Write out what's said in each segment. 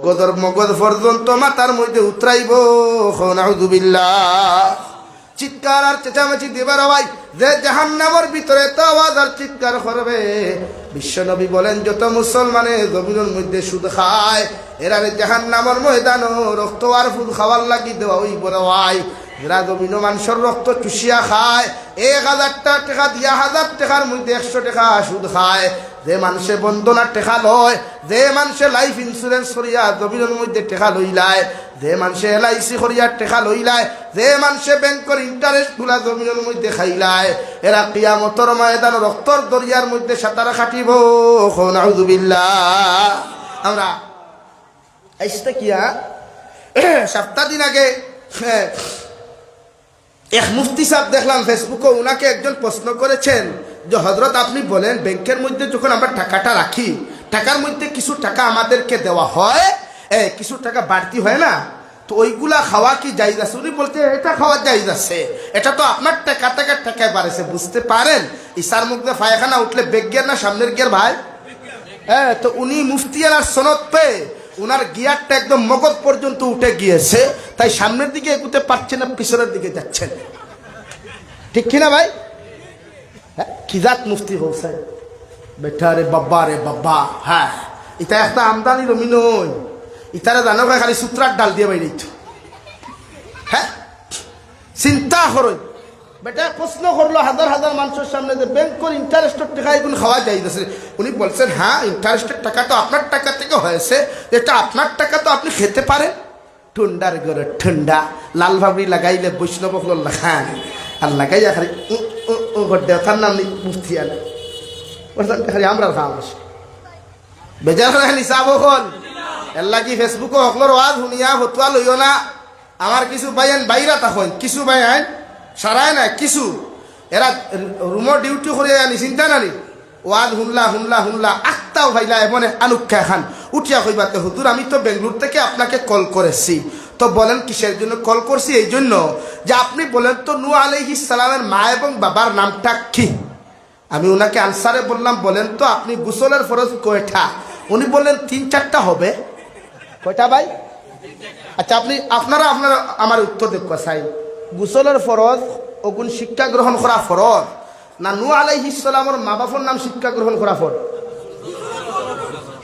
গদর মগজ পর্যন্ত মাতার মধ্যে উতরাইব নাউজুবিল্লাহ চিৎকার আর চেঁচামেচি দেবার ভাই যে জাহান নামর ভিতরে তো আওয়াজ আর চিৎকার করবে। বিশ্বনবী বলেন, যত মুসলমানে জমিনের মধ্যে সুদ খায় এরা জাহান নামর ময়দান রক্ত আর ফুল খাওয়ার লাগি দেওয়া ওই বড় এরা জমিন মানুষের রক্ত চুষিয়া খায় এক হাজার টাকা দিয়া হাজার টাকার মধ্যে একশো টাকা সুদ খায়। যে মানুষে বন্দনার টেকা লয় যে মানুষে লাইফ ইন্সুরেন্স করিয়া জমিনের মধ্যে টেকা লইলায় যে মানুষে এল আইসি করিয়া টেকা লইলায় যে মানুষে ব্যাংকের ইন্টারেস্টগুলা জমিনের মধ্যে খাইলায় এরা কিয়ামতর ময়দান রক্তর দরিয়ার মধ্যে সাঁতার খাটিব নাউজুবিল্লাহ। আমরা আইসতে কিয়া সপ্তাহ দিন আগে হ্যাঁ, এক মুফতি সাহেব দেখলাম ফেসবুকে ওনাকে একজন প্রশ্ন করেছেন যে হজরত আপনি বলেন ব্যাংকের মধ্যে যখন আমরা টাকাটা রাখি, টাকার মধ্যে কিছু টাকা আমাদেরকে দেওয়া হয়? এ, কিছু টাকা বাড়তি হয় না। তো ওইগুলা খাওয়া কি জায়জ আছে? উনি বলতে এটা খাওয়া জায়জ আছে। এটা তো আপনার টাকা টাকা টাকায় বাড়েছে, বুঝতে পারেন? ইসার মুখে ফায়খানা উঠলে বেগের না সামনের গিয়ার ভাই? হ্যাঁ তো উনি মুফতিয়ানার সনদ পেয়ে ওনার গিয়ারটা একদম মগজ পর্যন্ত উঠে গিয়েছে, তাই সামনের দিকে এগুতে পারছেন না, পিছনের দিকে যাচ্ছেন ঠিক কিনা ভাই? হ্যাঁ কিজাত মুফতি হোসেন বেটা রে, বাবা রে, বাবা হ্যাঁ। এটা একটা আমদানি রমি নই ইতারে জানো খালি সূত্রার ডাল দিয়ে বাইরে হ্যাঁ? চিন্তা করই বেটা প্রশ্ন করল, হাজার হাজার মানুষের সামনে যে ব্যাংকের ইন্টারেস্টের টাকা এগুলো খাওয়া যাইতেছে উনি বলছেন হ্যাঁ ইন্টারেস্টের টাকা তো আপনার টাকা থেকে হয়েছে। এটা আপনার টাকা তো আপনি খেতে পারেন। ঠুন্ডার ঘরে ঠুন্ডা, লাল ভাবরি লাগাইলে বৈষ্ণব হলো লাগান আর লাগাইয়া খালি দেওয়ার নাম নেই, মুফতি আনে বলছেন, খালি আমরা খাওয়া বসে। বেজার করে নিচাব হল এর লাগি ফেসবুকে সকলের ওয়াজ শুনিয়া, ফতুয়া লইও না। আমার কিছু বাইন বাইরা তখন কিছু বাইন সারায় না কিছু। এরা রুমর ডিউটি করে আনি, চিন্তা নানি ওয়াজ শুনলা শুনলা শুনলা আটটাও ভাইলা এমন আনুক্ষা খান। উঠিয়া কইবাতে হুতুর আমি তো বেঙ্গলোর থেকে আপনাকে কল করেছি তো বলেন কিসের জন্য কল করছি? এই জন্য যে আপনি বলেন তো নু আলহি সালামের মা এবং বাবার নামটা কি? আমি ওনাকে আনসারে বললাম, বলেন তো আপনি গুসলের ফরজ কয়টা? উনি বললেন, তিন চারটা হবে। কয়টা ভাই? আচ্ছা আপনি, আপনারা আপনারা আমার উত্তর দেখো চাই গুসলের ফরজ, অগুণ শিক্ষা গ্রহণ করা ফরজ। না নু আলাইহিসালামর মা বাপর নাম শিক্ষা গ্রহণ করা ফর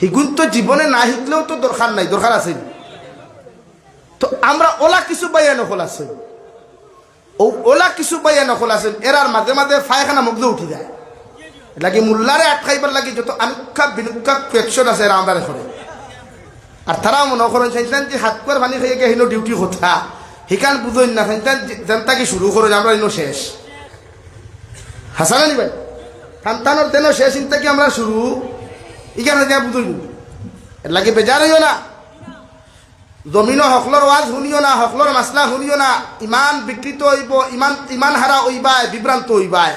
হিগুন তো জীবনে না শিখলেও তো দরকার নাই, দরকার আছে। তো আমরা ওলা কিছু বাইয়া নকল আছে। ও, ওলা কিছু বাইয়া নকল আছে এরার মাঝে মাঝে ফায়খানা মুগ্ধ উঠি যায়। লাগি মুল্লারে আটকাইবার লাগি যত আনুক্ষা বিনুক্ষা কোয়েকশন আছে এরা আমরা করে আর তারা মনে করেন চাইছেন যে হাত করে পানি খেয়ে গিয়ে ডিউটি কথা। হিকান বুঝইন না চাইছেন জনতাকে শুরু করেন আমরা ইনো শেষ। হাসানি ভাই সন্তানোর তেন শেষ চিন্তাকে আমরা শুরু? ইখানে যা বুঝইন এর লাগে বেজার হইও না। জমিন হকলর ওয়াজ শুনিও না, হকলর মাসলা শুনিও না। ইমান বিকৃত হইব, ইমান ইমান হারা হইবায় বিভ্রান্ত হইবায়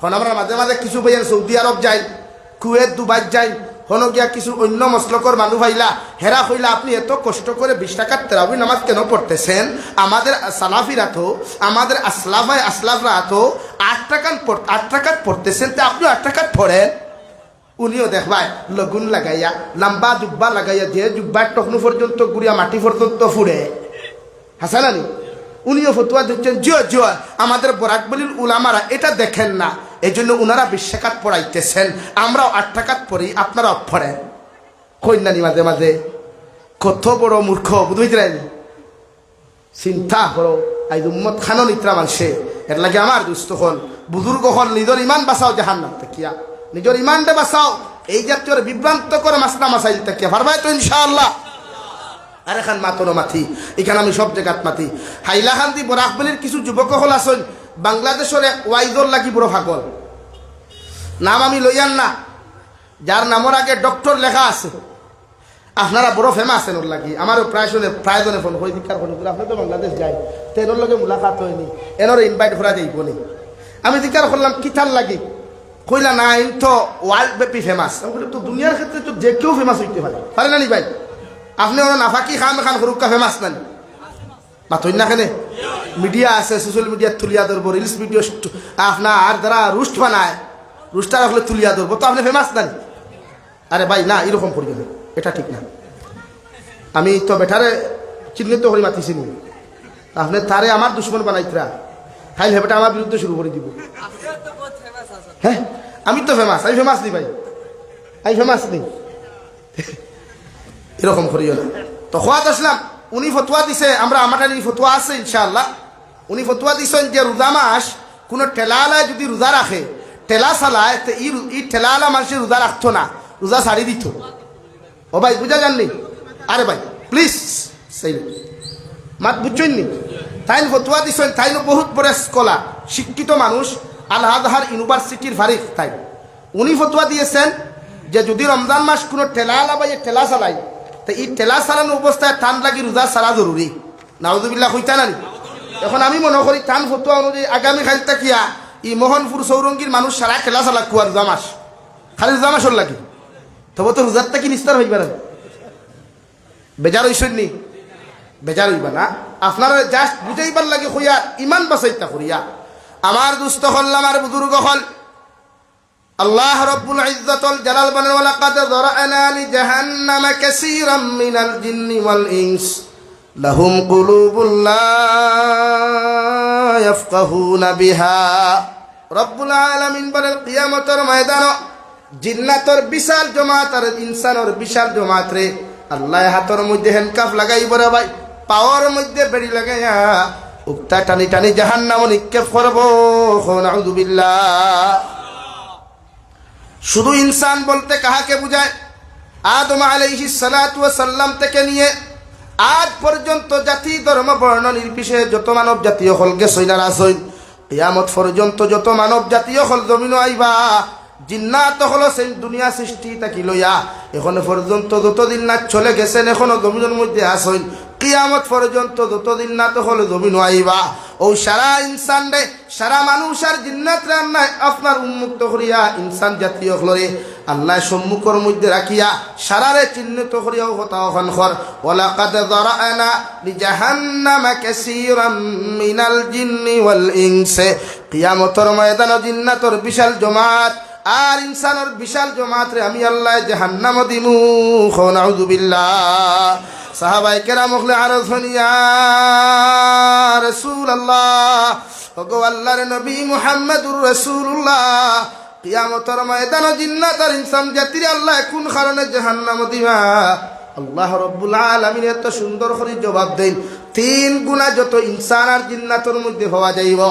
হন আমরা মাঝে মাঝে কিছু ভাইয়া সৌদি আরব যাই, কুয়েত, দুবাই যাই হন গিয়া কিছু অন্য মসলকর মানুষ ভাইলা হেরা হইলা আপনি এত কষ্ট করে বিশ টাকার তেরাবি নামাজ কেন পড়তেছেন আমাদের সালাফিরা তো আমাদের আসলাফায় আসলাফরা তো আট টাকার আট টাকার পড়তেছেন তো আপনি আট টাকার পড়েন উনিও দেখবাই লগুন লাগাইয়া, লম্বা জুব্বা লাগাইয়া, যে জুব্বার টকনু পর্যন্ত গুড়িয়া মাটি পর্যন্ত ফুড়ে হাসানানি উনিও ফতুয়া দিচ্ছেন জিও জিও আমাদের বরাক বলির উলামারা, এটা দেখেন না। এই জন্য উনারা বিশ্বাকাত পড়াইতেছেন। আমরাও আট টাকাত পড়ি, আপনারাও পড়েন কন্যানি মাঝে মাঝে, কত বড় মূর্খ বুঝবেন চিন্তা করো আই উম্মত খানো নিত্রা মানছে। এর লাগে আমার দুস্থ হল বুজুর্গ হল নিজের ইমান বাঁচাও জাহান নাম কিয়া নিজের ইমানটা বাঁচাও, এই জাতীয় বিভ্রান্ত করে মাসনা মাসাইল থেকে পারবাই তো ইনশাআল্লাহ। আর এখান মাতনো মাথি, এখানে আমি সব জায়গাত মাতি। হাইলাকান্দি বরাকবলির কিছু যুবক হল আসন বাংলাদেশের এক ওয়াইজর লাগি বড় ভাগল নাম আমি লইয়ান না। যার নামের আগে ডক্টর লেখা আছে। আপনারা বড় ফেমাস এনোর লাগি। আমারও প্রায় শুনে প্রায় জনে ফোন হয়ে দীক্ষার ফোন আপনি তো বাংলাদেশ যাই তো এনোর লগে মুলাকাত হয়নি। এনোর ইনভাইট করা যাইব নি। আমি দীক্ষার করলাম কিথার লাগি? কইলা, না ইন তো ওয়ার্ল্ড ব্যাপী ফেমাস তো দুনিয়ার ক্ষেত্রে তো যে কেউ ফেমাস হইতে পারে। পারে না নি ভাই? আপনি ওরা নাফাকি খান খান হরুকা ফেমাস না মাতই না কেনে? মিডিয়া আছে সোশ্যাল মিডিয়াত তুলিয়া ধরবো রিলস ভিডিও আপনার যারা রুস্ট বানায় রুস্টার হলে তুলিয়া ধরবো। তো আপনি ফেমাস না আরে ভাই, না, এরকম পড়বে না এটা ঠিক না। আমি তো বেটারে চিহ্নিত করে, মাতিছি নি। আপনি তারে আমার দুশ্মন বানাইতরা। খাইল হেবেটা আমার বিরুদ্ধে শুরু করে দিব। হ্যাঁ আমি তো ফেমাস আমি ফেমাস নি ভাই। আমি ফেমাস নি। এরকম করিও না। তো খোয়াত আসলাম, উনি ফতুয়া দিছে, আমরা আমার ফতুয়া আছে, ইনশাআল্লাহ। উনি ফতুয়া দিছেন যে রোজা মাস কোনো ঠেলালায় যদি রোজা রাখে, ঠেলা চালায়, তো ই ই ঠেলালা মানুষের রোজা রাখতো না, রোজা ছাড়ি দিত। ও ভাই, বুঝা জাননি আরে ভাই প্লিজ সেই মাত বুঝছেন নি? তাইন ফতুয়া দিছেন, তাইন বহুত বড় স্কলার শিক্ষিত মানুষ, আল আজহার ইউনিভার্সিটির ফারিক তাই উনি ফতুয়া দিয়েছেন যে যদি রমজান মাস কোনো ঠেলালা বা ঠেলা চালায়, তো এই ঠেলা চালানো অবস্থায় টান লাগি রোজা সারা জরুরি। নাউজুবিল্লাহ হইতা নি? এখন আমি মনে করি টান ফতুয়া অনুযায়ী আগামী খালি তাকিয়া ই মোহনপুর সৌরঙ্গীর মানুষ সারা খেলা চালাক কুয়া রোজা মাস খালি রোজা মাসর লাগি। তবে তো রোজারটা কি নিস্তার হইবে না। বেজার হইসেন নি? বেজার হইবা না। আপনারা জাস্ট বুঝাইবার লাগে হইয়া ইমান বাসাইতা করিয়া। আমার দুস্থ হল, আমার বুজুর্গ হল। আল্লাহ রব্বুল ইজ্জতুল জালাল বলেন, ওয়ালাকাদ যারা'না লি জাহান্নাম কাসীরাম মিনাল জিন্নি ওয়াল ইনস। লাহুম কুলুবুল লা ইয়াফকাহুনা বিহা। রব্বুল আলামিন বলেন, কিয়ামতের ময়দান, জিন্নাতর বিশাল জমাত আর ইনসানর বিশাল জমাত রে। আল্লাহ হাতর মধ্যে হ্যান্ডকাফ লাগাইব রে ভাই, পাওয়ার মধ্যে বেড়ি লাগাইয়া উক্তা টানি টানি জাহান্নাম নিক্ষেপ করব নাউযুবিল্লাহ শুধু ইনসান বলতে কাহাকে বুঝায়? আদম আলাইহি সালাতু সাল্লাম থেকে নিয়ে আজ পর্যন্ত জাতি ধর্ম বর্ণ নির্বিশেষে যত মানব জাতীয় হল গেছইনার আসইন কিয়ামত পর্যন্ত যত মানব জাতীয় হল জমিন আইবা, জিন্নাত হলো সেই দুনিয়া সৃষ্টি তাকি লইয়া। এখনও পর্যন্ত যতদিন না চলে গেছেন, এখনও জমিনের মধ্যে আসইন কিয়ামত পর্যন্ত যতদিন না তো হলো জমিন আইবা। ও সারা ইনসান রে, সারা মানুষ আর জিন্নাত রান্নায় আপনার উন্মুক্ত করিয়া ইনসান জাতীয় হলরে আল্লাহ সম্মুখের মধ্যে রাখিয়া সারারে চিহ্নিত করিয়াও হতা ওখান খর ওলাকাদ দরানা লিজাহান্নামা কাসীরাম মিনাল জিন্নি ওয়াল ইনসে কিয়ামতের ময়দান জিন্নাতর বিশাল জমাত, আর ইনসানের বিশাল জমাত রে আমি আল্লাহ জাহান্নাম দিমু। খাউযুবিল্লাহ সাহাবাই কেরাম হলে আরও ধনিয়া রসুল আল্লাহ ওগো আল্লাহর নবী মুহাম্মদুর রসুল্লাহ কিয়ামতর ময়দান জিন্নাত আর জাতির আল্লাহ কোন কারণে জাহান্নাম দিবা? আল্লাহ রব্বুল আলামিন এত সুন্দর করে জবাব দেন, তিন গুণা যত ইনসান আর জিন্নাতর মধ্যে হওয়া যাইব।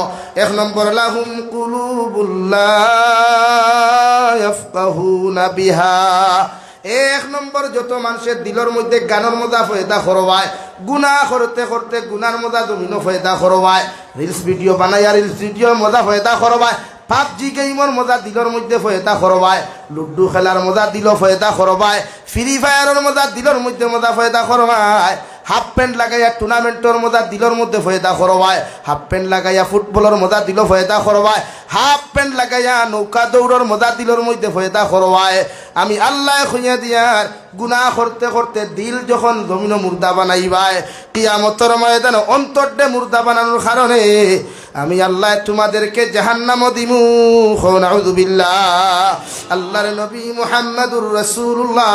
এক নম্বর, লাহুম কুলুবুল্লাহ বিহা। এক নম্বর, যত মানুষের দিলর মধ্যে গানের মজা ফয়দা করবায় গুণা করতে করতে গুনার মজা জমিন ফয়দা করবায়। রিলস ভিডিও বানাইয়া রিলস ভিডিও মজা ফয়দা করবায়। পাবজি গেমর মজা দিলর মধ্যে ফয়েতা খরবায় লুডু খেলার মজা দিল ফয়েতা খরবায় ফ্রি ফায়ারের মজা দিলর মধ্যে মজা ফয়েতা খরবায় হাফ প্যান্ট লাগাইয়া টুর্নামেন্টের মজা দিলর মধ্যে ফয়েতা খরবায় হাফ প্যান্ট লাগাইয়া ফুটবলের মজা দিল ফয়েতা করবায় হাফ প্যান্ট লাগাইয়া নৌকা দৌড়ের মজা দিলর মধ্যে ফয়দা করবায় আমি আল্লাহ খুঁজে দিয়ার গুনাহ করতে করতে দিল যখন জমিন মুর্দা বানাইবায়। কিয়ামতর ময়দান অন্তর্ডে মুর্দা বানানোর কারণে আমি আল্লাহ তোমাদেরকে জাহান্নাম দিমু। নাউযুবিল্লাহ। আল্লাহর নবী মুহাম্মদুর রাসূলুল্লাহ।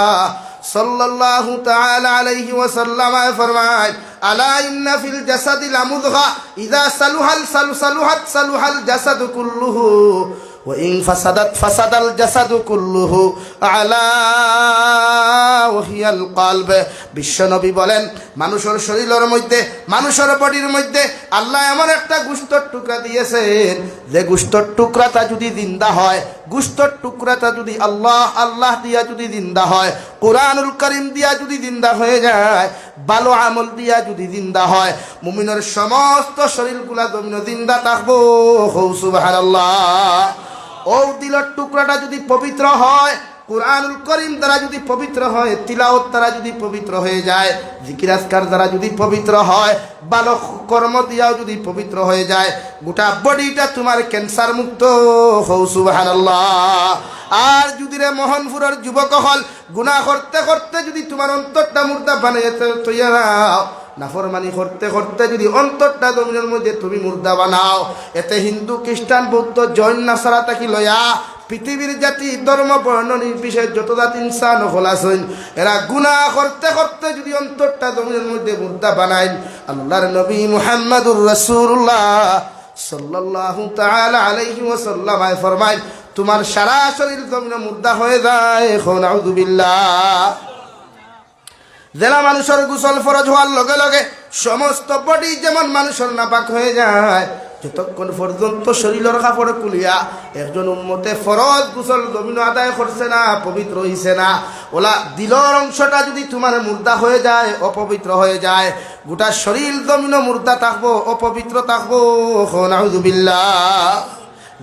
সাল্লাল্লাহু তাআলা আলাইহি ওয়াসাল্লাম ফরমায় আলা ইন্না ফিল জাসাদি লামুদগা ইযা সালুহাল সালু সালুহাত সালুহাল জাসাদু কুল্লুহু وإن فسدت فسد الجسد كله على وهي القلب বিশ্বনবী বলেন মানুষের শরীরের মধ্যে মানুষের বডির মধ্যে আল্লাহ এমন একটা গুস্তর টুকরা দিয়েছেন যে গুস্তর টুকরাটা যদি জিন্দা হয় গুস্তর টুকরাটা যদি আল্লাহ আল্লাহ দিয়া যদি জিন্দা হয়, কোরআনুল করিম দিয়া যদি জিন্দা হয়ে যায়, ভালো আমল দিয়া যদি জিন্দা হয়, মুমিনের সমস্ত শরীরগুলা জমিন জিন্দা থাকব। হৌসুবাহ ও দিলের টুকরাটা যদি পবিত্র হয় কোরআনুল করিম দ্বারা যদি পবিত্র হয় তিলাওত দ্বারা যদি পবিত্র হয়ে যায় জিকিরাজকার দ্বারা যদি পবিত্র হয় ভালো কর্ম দিয়াও যদি পবিত্র হয়ে যায়, গোটা বডিটা তোমার ক্যান্সার মুক্ত আর যদি রে মোহনপুরের যুবক হল, গুনাহ করতে করতে যদি তোমার অন্তরটা মুর্দা বানিয়ে তৈয়া নাও নাফরমানি করতে করতে যদি অন্তরটা জমিনের মধ্যে তুমি মুর্দা বানাও, এতে হিন্দু, খ্রিস্টান, বৌদ্ধ, জৈন, নাসারা তাকি লয়া পৃথিবীর জাতি, ধর্ম, বর্ণ নির্বিশেষ যত জাতি ইনসান হল এরা গুনাহ করতে করতে যদি অন্তরটা জমিনের মধ্যে মুদ্রা বানাইন আল্লাহর নবী মুহাম্মাদুর রাসূলুল্লাহ সাল্লাল্লাহু তাআলা আলাইহি ওয়াসাল্লাম ফরমায়, তোমার সারা শরীর জমিনে মুদ্রা হয়ে যায়, এখন আউযুবিল্লাহ জেলা মানুষের গোসল ফরজ হওয়ার লগে লগে সমস্ত বডি যেমন মানুষের নাপাক হয়ে যায় যতক্ষণ পর্যন্ত শরীরের কাপড় কুলিয়া একজন উন্মতে ফরজ গোসল জমিন আদায় করছে না, পবিত্র হইছে না, ওলা দিলর অংশটা যদি তোমার মুর্দা হয়ে যায়, অপবিত্র হয়ে যায়, গোটা শরীর জমিন মুর্দা থাকব, অপবিত্র থাকব, নাউজুবিল্লাহ।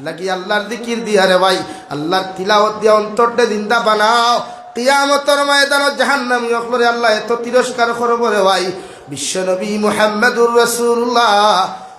লাগি আল্লাহর দিকির দিয়া রে ভাই, আল্লাহর তিলাওয়াত দিয়া অন্তরটা দিনটা বানাও। কিয়ামতর ময়দানত জাহান্নামী অকলরে আল্লাহ এত তিরস্কার করব রে ভাই, বিশ্বনবী মুহাম্মদুর রাসূলুল্লাহ।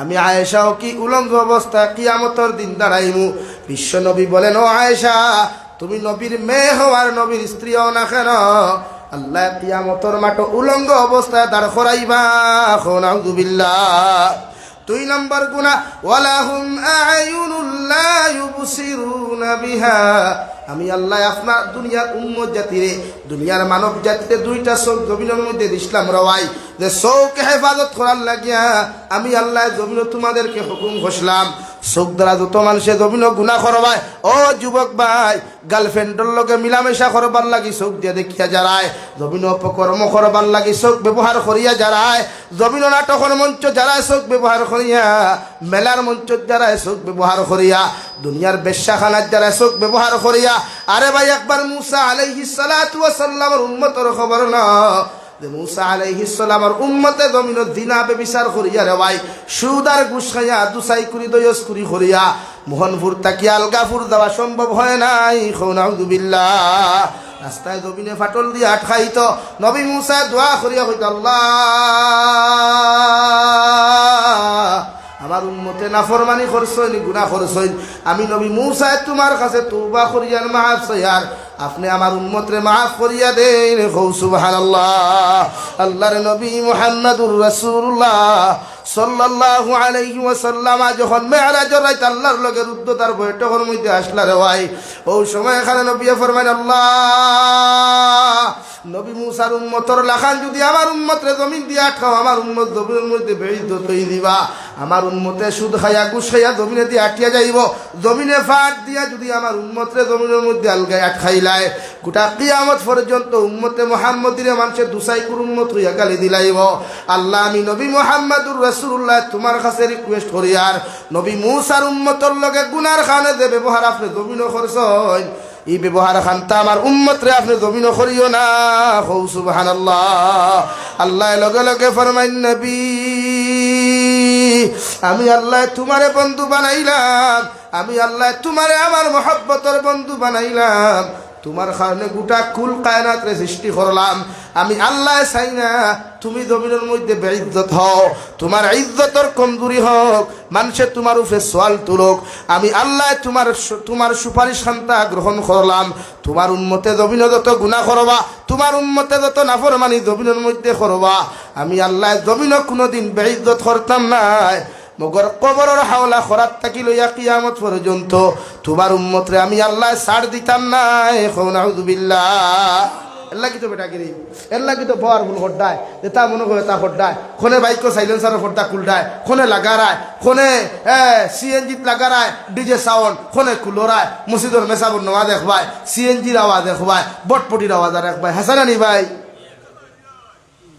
আমি আয়েশাও কি উলঙ্গ অবস্থায় কিয়ামতর দিন দাঁড়াইমু। বিশ্ব নবী বলেন, ও আয়েশা, তুমি নবীর মেয়ে হওয়ার নবীর স্ত্রী হও না কেন? আল্লাহ কিয়ামতর মাঠ উলঙ্গ অবস্থায় দাঁড় করাইবা। নাউযুবিল্লাহ দুই নম্বর গুণা ওয়ালাহুম আয়ুনুল্লা ইউবসিরুনা বিহা। আমি আল্লাহ আপনার দুনিয়ার উম্মত জাতিরে, দুনিয়ার মানব জাতিতে দুইটা চোখ জমিনের মধ্যে দিসলাম রওয়াই। যে চৌকে হেফাজত করার লাগিয়া আমি আল্লাহ জমিন তোমাদেরকে হুকুম ঘষলাম। চোখ দ্বারা যত মানুষে জমিন গুণা করবায়, ও যুবক ভাই, গার্লফ্রেন্ডের লগে মিলামেশা করবার লাগি চোখ দিয়ে দেখিয়া যারায় জমিন অপকর্ম করবার লাগি চোখ ব্যবহার করিয়া যারায় জমিন নাটকের মঞ্চ যারা চোখ ব্যবহার করিয়া, মেলার মঞ্চ যারা চোখ ব্যবহার করিয়া, দুনিয়ার বেশ্যাখানার যারা চোখ ব্যবহার করিয়া আরে ভাই, একবার মুসা আলাইহিস সালাতু ওয়াস সালামের উম্মতের খবর না মুসা আলাইহিস সালামের উম্মতে জমিন দিনাবে বিচার করিয়া রে ভাই সুদার ঘুষ খাইয়া দুসাই কুড়ি দয়স কুড়ি করিয়া মোহনপুর তাকিয়া আলগাপুর দেওয়া সম্ভব হয় নাই? খৌনাউদুবিল্লাহ রাস্তায় জমিনে ফাটল দিয়ে আটকাইত। নবী মুসা দোয়া করিয়া হইত আল্লাহ। আমার উন্মতে নাফরমানি খরচয়নি গুণা খরচয় আমি নবী মুসায় তোমার কাছে তুবা করিয়ার মাফ সয়ার আপনি আমার উন্মতরে মাফ করিয়া দেন। হৌ আল্লাহ আল্লাহর নবী মোহাম্মদুর রাসূলুল্লাহ। সাল্লাল্লাহু আলাইহি ওয়াসাল্লাম যখন মেরাজের রাত আল্লাহর লগে রুদ্ধতার বৈঠকের মধ্যে আসলা রে ভাই, ও সময় এখানে নবী ফরমান আল্লাহ! নবী মুসার উম্মতর লাখান যদি আমার উম্মতরে জমিন দিয়ে আটকাও, আমার উম্মত জমিনের মধ্যে বেড়িত তৈ দিবা। আমার উন্মতে সুদ খাইয়া গুস খাইয়া জমিনে দিয়ে আটিয়া যাইব। জমিনে ফাট দিয়া যদি আমার উন্মতরে জমিনের মধ্যে আলগায় আটকাইলায়, গোটা কিয়ামত পর্যন্ত উম্মতে মোহাম্মদিরে মানুষের দুসাই কুর উম্মত হইয়া গালি দিলাইব। আল্লাহ আমি নবী মোহাম্মদুর রসুল্লাহ তোমার কাছে রিকোয়েস্ট করি, আর নবী মুসার উম্মতর লগে গুনার খানে যে ব্যবহার আপনি জমিন খরচ এই ব্যবহার খানতা আমার উম্মতরে আপনি জমিন করিও না। হৌ সুবহান আল্লাহ আল্লাহ লগে লগে ফরমাইন, নবী, আমি আল্লাহ তোমারে বন্ধু বানাইলাম, আমি আল্লাহ তোমারে আমার মহব্বতর বন্ধু বানাইলাম। তোমার কারণে গোটা কুল কায়নাতরে সৃষ্টি করলাম। আমি আল্লাহ চাই না, তুমি জমিনের মধ্যে বেইজ্জত হও। তোমার ইজ্জতর কমজুরি হোক, মানুষে তোমার উপরে সোয়াল তুলুক। আমি আল্লাহ তোমার তোমার সুপারিশ শান্তা গ্রহণ করলাম। তোমার উন্মতে জমিনে যত গুণা করবা, তোমার উন্মতে যত নাফরমানি জমিনের মধ্যে করবা। আমি আল্লাহ জমিনও কোনোদিন বেইজ্জত করতাম নাই। মগর কবরের হাওলা খরাত থাকি লইয়া কিয়ামত পর্যন্ত তোমার উম্মতরে আমি আল্লাহ ছাড় দিতাম না এখন আউদুবিল্লাহ এর লাগি তো বেটা গিরি এর লাগি তো পাওয়ারফুল হড্ডায় যে তা মনে করে তা হড্ডায় খনে বাইক সাইলেন্সারের হড্ডা কুলডায় খনে লাগারায়, খনে সিএনজিত লাগারায় ডিজে সাউন্ড খনে কুলোরায় মসজিদর মেসাবর নওয়া দেখবাই সিএনজির আওয়াজ দেখবাই বটপটির আওয়াজ আর দেখবাই হাসানা নি ভাই।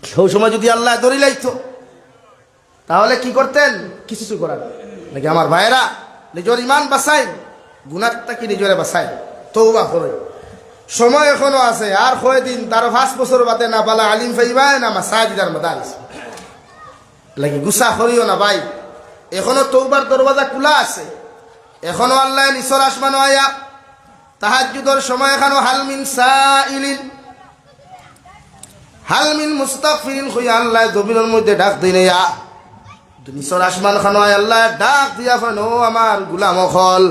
সেই সময় যদি আল্লাহ দড়ি লাইতো তাহলে কি করতেন? কিছু করার নাকি আমার ভাইয়েরা নিজের ইমান বাসাই গুণারটা কি নিজরে বাসাই তৌবা করে সময় এখনও আছে, আর কয় দিন? তার পাঁচ বছর বাদে না পালা আলিম ফাইবাই না মাসাজিদার মাদারিস। লাগি গুসা করিও না ভাই? এখনও তৌবার দরওয়াজা খোলা আছে। এখনও আল্লাহ নিচর আসমানো আয়া। তাহাজুদর সময় এখনও হালমিন সাইলিন। হালমিন মুস্তাফিরিন হইয়া আল্লাহ জমিনের মধ্যে ডাক দিনে, ইয়া দুনিশর আসমান খান আল্লাহ ডাক দিয়া ফান, আমার গুলাম অখল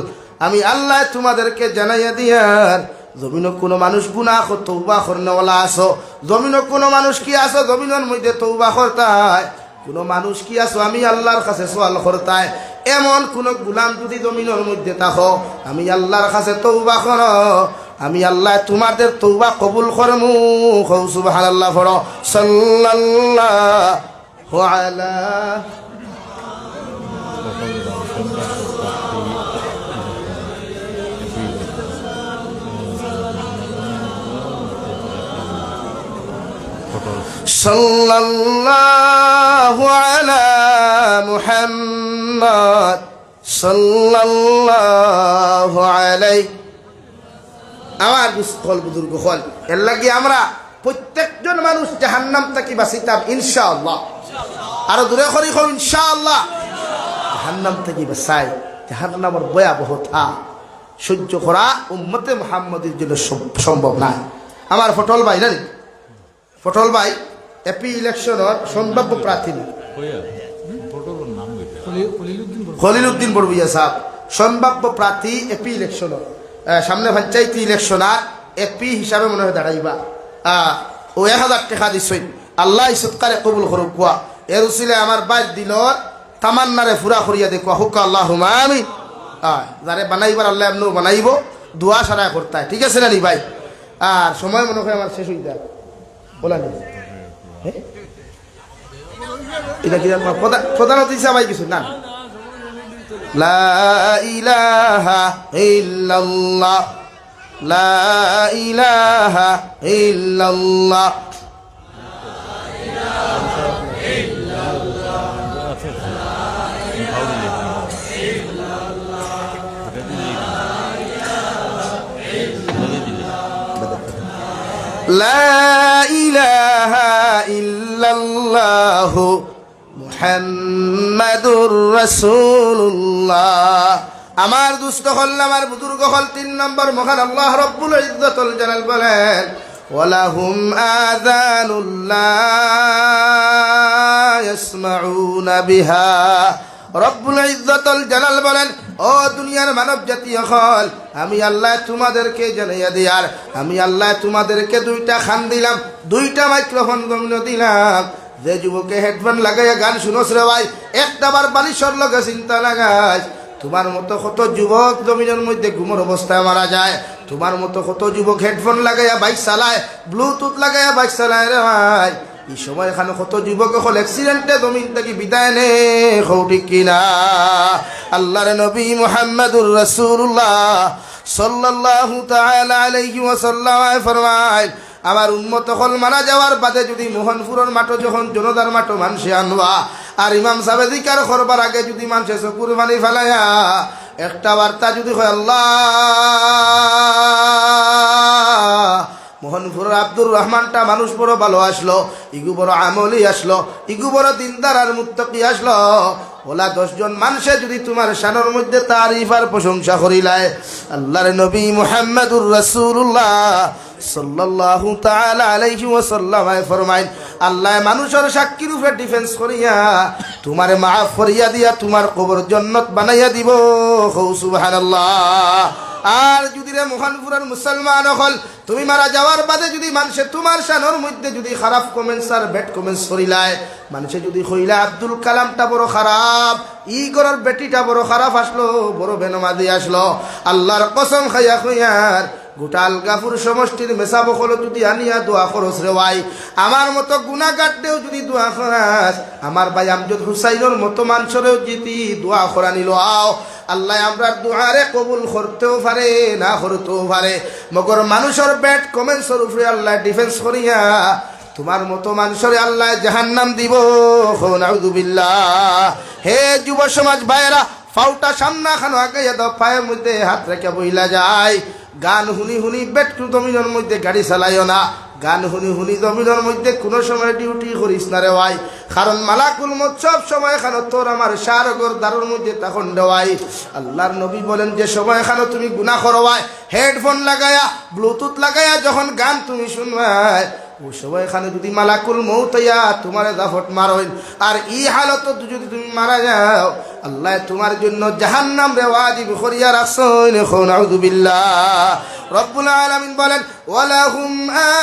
আমি আল্লাহ তোমাদেরকে জানাইয়া দিয়ার জমিন কোনো মানুষ গুনা তৌবা করনেওয়ালা আসো। জমিন কোনো মানুষ কি আসো? জমিনের মধ্যে তৌবা করতায়। কোনো মানুষ কি আসো? আমি আল্লাহর কাছে সোয়াল করতায়। এমন কোন গুলাম যদি জমিনের মধ্যে থাকো, আমি আল্লাহর কাছে তৌবা কর। আমি আল্লাহ তোমাদের তৌবা কবুল করমু। হৌ সুবহানাল্লাহ পড়ো, সাল্লাল্লাহু আলা صلى الله على محمد صلى الله عليه আমার বিস্কল বুজুর্গ হল এর লাগে আমরা প্রত্যেকজন মানুষ জাহান্নাম থেকে বাঁচিতাম ইনশাআল্লাহ আরো দূরে করি হোক ইনশাআল্লাহ জাহান্নাম থেকে বাঁচাই জাহান্নামের ভয়াবহতা সহ্য করা উম্মতে মোহাম্মদের জন্য সম- সম্ভব নয় আমার ফটল ভাই জানি ফটল ভাই এপি ইলেকশনের সম্ভাব্য প্রার্থী খলিল উদ্দিন বড়বুইয়া সাহেব সম্ভাব্য প্রার্থী এপি ইলেকশনের। সামনে পঞ্চায়েত ইলেকশনার এপি হিসাবে মনে হয় দাঁড়াইবা। ও এক হাজার টাকা দিছই। আল্লাহ ইসৎকারে কবুল করুক, কোয়া। এর উচিলে আমার বাইর দিলর তামান্নারে ফুরা করিয়া দেখুয়া হুক আল্লাহ আয়, যারে বানাইবার আল্লাহ এমন বানাইব, দোয়া সারা করতে হয়। ঠিক আছে না নি ভাই? আর সময় মনে হয় আমার শেষ হয়ে যায় বলা নেই? এটা কি জানো? প্রধান- অতিথি সবাই কিছু? না। লা ইলাহা ইল্লাল্লাহ। লা ইলাহা ইল্লাল্লাহ। لا إله إلا الله মুহাম্মাদুর রাসূলুল্লাহ আমার দুস্থ হল আমার বুজুর্গ হল তিন নম্বর মহান আল্লাহ রব্বুল ইজ্জতুল জালাল বলেন ওয়ালাহুম আযানুল্লাহ ইয়াসমাউনা বিহা রব্বুল ইজ্জতুল জালাল বলেন, ও দুনিয়ার মানব জাতি হল আমি আল্লাহ তোমাদেরকে জানাইয়া দিয়ার, আমি আল্লাহ তোমাদেরকে দুইটা খান দিলাম, দুইটা মাইক্রোফোন গমন দিলাম। যে যুবকে হেডফোন লাগাইয়া গান শুনোস রে ভাই, একটা বার বালিশর লগে চিন্তা লাগাই তোমার মতো কত যুবক জমিনের মধ্যে ঘুমোর অবস্থায় মারা যায়, তোমার মতো কত যুবক হেডফোন লাগাইয়া বাইক চালায়, ব্লুটুথ লাগাইয়া বাইক চালায় রে ভাই। এই সময় এখানে কত যুবক হল অ্যাক্সিডেন্টে জমিন থেকে বিদায় নে ঠিক কিনা? আল্লাহর নবী মুহাম্মদুর রাসূলুল্লাহ সাল্লাল্লাহু তাআলা আলাইহি ওয়াসাল্লাম ফরমায়, আমার উন্মত হল মারা যাওয়ার বাদে যদি মোহনপুরের মাঠো যখন জনতার মাঠো মানুষে আনবা, আর ইমাম সাহেব দিকার করবার আগে যদি মানুষে চকুর পানি ফেলাইয়া একটা বার্তা যদি হয় আল্লাহ মোহনপুরের আব্দুর রহমানটা মানুষ বড় ভালো আসলো, ইগু বড় আমলি আসলো, ইগু বড় দিনদার আর মুত্তকি আসলো। ওলা দশজন মানুষে যদি তোমার শানোর মধ্যে তারিফ আর প্রশংসা করিলায়, আল্লাহর নবী মুহাম্মদুর ফরমাইন, আল্লাহ ডিফেন্স তোমার দিয়া কবর জন্নত বানাইয়া দিব। সুবহানাল্লাহ। আর যদি রে মোহনপুরের মুসলমান হল, তুমি মারা যাওয়ার বাদে যদি মানুষে তোমার শানোর মধ্যে যদি খারাপ কমেন্টস আর ব্যাড কমেন্টস করিলায় মানুষে যদি কইলা, আব্দুল কালামটা বড় খারাপ ই গরর বেটিটা বড় খারাপ আসলো, বড় বেনমাদি আসলো, আল্লাহর কসম খাইয়া খুইয়ার গোটা আলগাপুর সমষ্টির মেসা বকল যদি আনিয়া দোয়া খরচ রে ভাই আমার মতো গুণা কাটলেও যদি দোয়া খরাস, আমার ভাই আমজদ হুসাইনের মতো মানুষেরও যদি দোয়া খরা নিল, আও। আল্লাহ আমরা দোয়ারে কবুল করতেও পারে, না করতেও পারে। মগর মানুষের ব্যাট কমেন্টসের উপরে আল্লাহ ডিফেন্স করিয়া, তোমার মতো মানুষের আল্লাহ জাহান্নাম দিব। নাউদুবিল্লাহ হে যুব সমাজ ভাইয়েরা, ফাউটা সামনা খানো আগে পায়ের মধ্যে হাত রেখে বইলা যায়। গান শুনি শুনি বেটকু জমিনের মধ্যে গাড়ি চালাইও না। গান শুনি শুনি জমিনের মধ্যে কোনো সময় ডিউটি করিস না রে ভাই। কারণ মালাকুল মত সব সময় খানো তোর আমার সারগর দারুর মধ্যে তখন দেওয়াই আল্লাহর নবী বলেন, যে সময় খানো তুমি গুণা করবাই হেডফোন লাগায়া ব্লুটুথ লাগায়া যখন গান তুমি শুনবাই ও সময় এখানে যদি মালাকুল মৌতয়া তোমার দাফট মারইন। আর ই হালত যদি তুমি মারা যাও, আল্লাহ তোমার জন্য জাহান্নাম রে ওয়াজিব করিয়া রাখছইন এখন আউযুবিল্লাহ রব্বুল আলামিন বলেন ওয়ালাহুম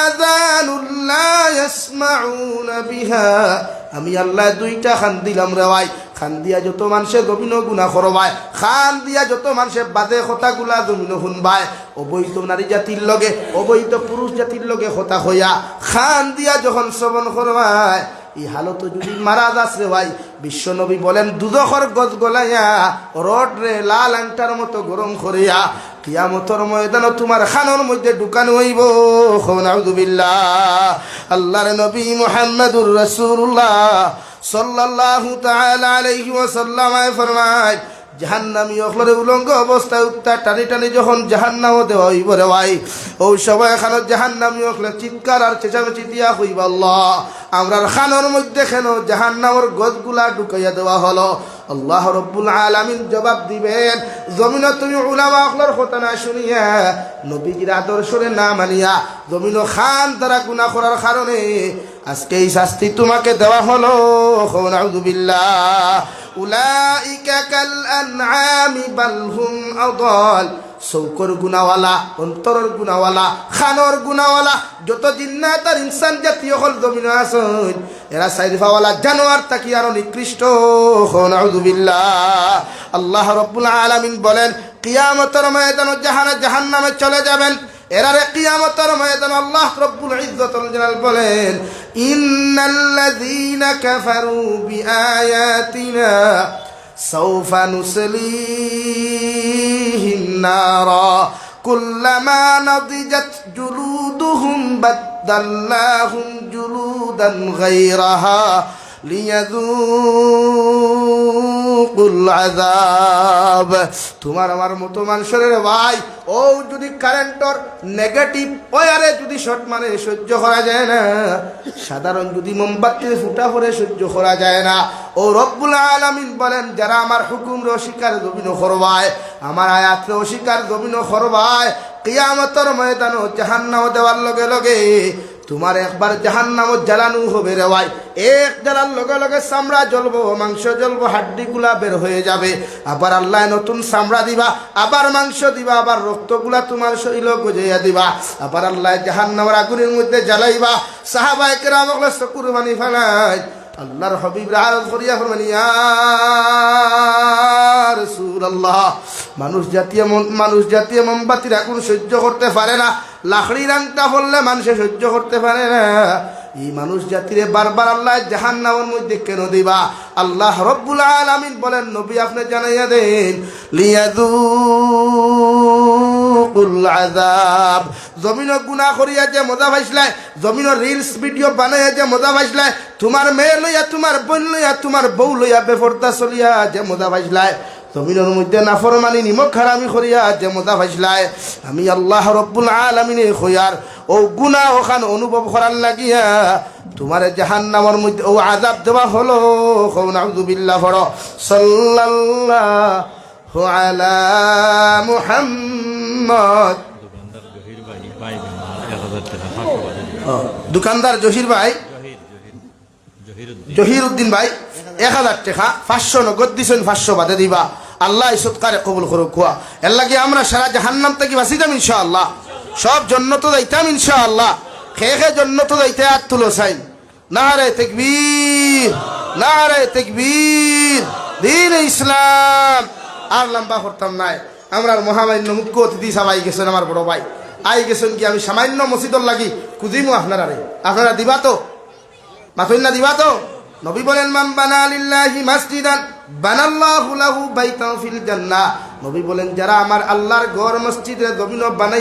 আযানুন লা ইয়াসমাউনা বিহা। আমি আল্লাহ দুইটা খান দিলাম রে ভাই। খান দিয়া যত মানুষে জমিন গুণা করবায়, খান দিয়া যত মানুষে বাদে কথা গুলা জমিন শুনবায়, অবৈধ নারী জাতির লগে, অবৈধ পুরুষ জাতির লগে কথা হইয়া খান দিয়া যখন শ্রবণ করবায় এই হালত যদি মারা রে ভাই, বিশ্বনবী বলেন, দুদখর গজ গলাইয়া, রড রে লাল আংটার মতো গরম করিয়া, কিয়ামতর ময়দান তোমার খানোর মধ্যে ঢুকান হইব। আল্লাহ আল্লাহর নবী মোহাম্মদুর রসুল্লাহ সাল্লাল্লাহু তাআলা আলাইহি ওয়াসাল্লাম ফরমায় জাহান্নামী অখলরে উলঙ্গ অবস্থায় উত্তার টানি টানি যখন জাহান্নাম দেওয়া হইব রে ভাই, ও সবাই খানো জাহান্নামি অখলে চিৎকার আর চেঁচামেচি দিয়া হইব আল্লাহ। আমরার খানোর মধ্যে কেন জাহান্নামর গজগুলা ঢুকাইয়া দেওয়া হলো? আল্লাহ রব্বুল আলমিন জবাব দিবেন জমিন তুমি উলামা আখলার কথা না শুনিয়া নবীজির আদর্শরে না মানিয়া জমিন খান তারা গুণা করার কারণে আজকে এই শাস্তি তোমাকে দেওয়া হলো। নাউযুবিল্লাহ উলাইকা কাল আনআমি বাল হুম আদাল। চৌকর গুণাওয়ালা, অন্তরের গুণাওয়ালা, খানর গুণাওয়ালা যত জিন্নাত আর ইনসান জাতীয় হল জমিন আসন, এরা সাইরিফাওয়ালা জানোয়ার তাকি আরও নিকৃষ্ট আল্লাহ রব্বুল আলামিন বলেন, কিয়ামতের ময়দান জাহানে নামে চলে যাবেন। এরারে কিয়ামতের ময়দান আল্লাহ রব্বুল ইজ্জতুল বলেন, ইন্নাল্লাযীনা কাফারু বিআয়াতিনা سوف نسليهم نارا كلما نضجت جلودهم بدلناهم جلودا غيرها. তোমার আমার মতো মানুষের ভাই, ও যদি কারেন্টর নেগেটিভ ওয়ারে যদি শর্ট মানে সহ্য করা যায় না, সাধারণ যদি মোমবাতির ফুটা পরে সহ্য করা যায় না, ও রব্বুল আলামিন বলেন, যারা আমার হুকুম অস্বীকার জমিন করবায়, আমার আয়াত অস্বীকার জমিন করবায়, কিয়ামতর ময়দান জাহান্নাম দেওয়ার লগে লগে তোমার একবার জাহান্নামত জ্বালানো হবে রে ভাই। এক জ্বালার লগে লগে চামড়া জ্বলবো, মাংস জ্বলবো, হাড্ডিগুলা বের হয়ে যাবে। আবার আল্লাহ নতুন চামড়া দিবা, আবার মাংস দিবা, আবার রক্তগুলা তোমার শরীর গজাইয়া দিবা। আবার আল্লাহ জাহান্নামের আগুনের মধ্যে জ্বালাইবা। সাহাবায়ে কেরাম চকুর বানি ফেলাই, আল্লাহর হবিব রাজ করিয়া ফরমানি রাসূলুল্লাহ, মানুষ জাতীয় মন- মানুষ জাতীয় মোমবাতির আগুন সহ্য করতে পারে না। লাকড়ি রাংটা বললে মানুষে সহ্য করতে পারে না। এই মানুষ জাতিরে বারবার আল্লাহ জাহান নামের মধ্যে কেন দিবা? আল্লাহ রব্বুল আলামিন বলেন, নবী আপনি জানাইয়া দেন লিয়াদু কুল আযাব। জমিন গুনাহ করিয়া যে মজা পাইছিলাই, জমিন রিলস ভিডিও বানাইয়া যে মজা পাইছিলাই, তোমার মেয়ে লইয়া, তোমার বোন লইয়া, তোমার বউ লইয়া বেফরদা চলিয়া যে মজা পাইছিলাই। জমিনের মধ্যে নাফরমানি নিমক হারামি করিয়া যে মজা পাইছিলাই আমি আল্লাহ রব্বুল আলামিনে খয়ার ও গুনাহ ওখান অনুভব করার লাগিয়া তোমার জাহান নামের মধ্যে ও আজাব দেওয়া হলো কৌ নাউযুবিল্লাহ পড়ো সাল্লাল্লাহু আলা মুহাম্মদ দোকানদার জহির ভাই জহির উদ্দিন জহির উদ্দিন ভাই, এক হাজার টাকা, পাঁচশো নগদ দিছেন, পাঁচশো বাদে দিবা। আল্লাহ সৎকারে কবুল করুক কুয়া এর লাগে আমরা সারা জাহান্নাম থেকে বাঁচি যাম ইনশাআল্লাহ। সব জন্য জন্নত যাইতাম ইনশাআল্লাহ। খেয়ে খেয়ে জন্নত যাইতে আর তুলো চাই না রে তেকবীর না রে তেকবীর। দিন ইসলাম। আর লম্বা করতাম নাই। আমরা মহামান্য মুখ্য অতিথি সবাই গেছেন আমার বড় ভাই। আই গেছেন কি আমি সামান্য মসজিদর লাগি কুদিমু আপনারা রে আপনারা দিবা তো? মাথুল্লা দিবা তো? নবী বলেন মাম বানা লিল্লাহি মাসজিদান, বানাল্লাহু লাহু বাইতান ফিল জান্নাহ। নবী বলেন, যারা আমার আল্লাহর ঘর, মসজিদে জমিন বানাই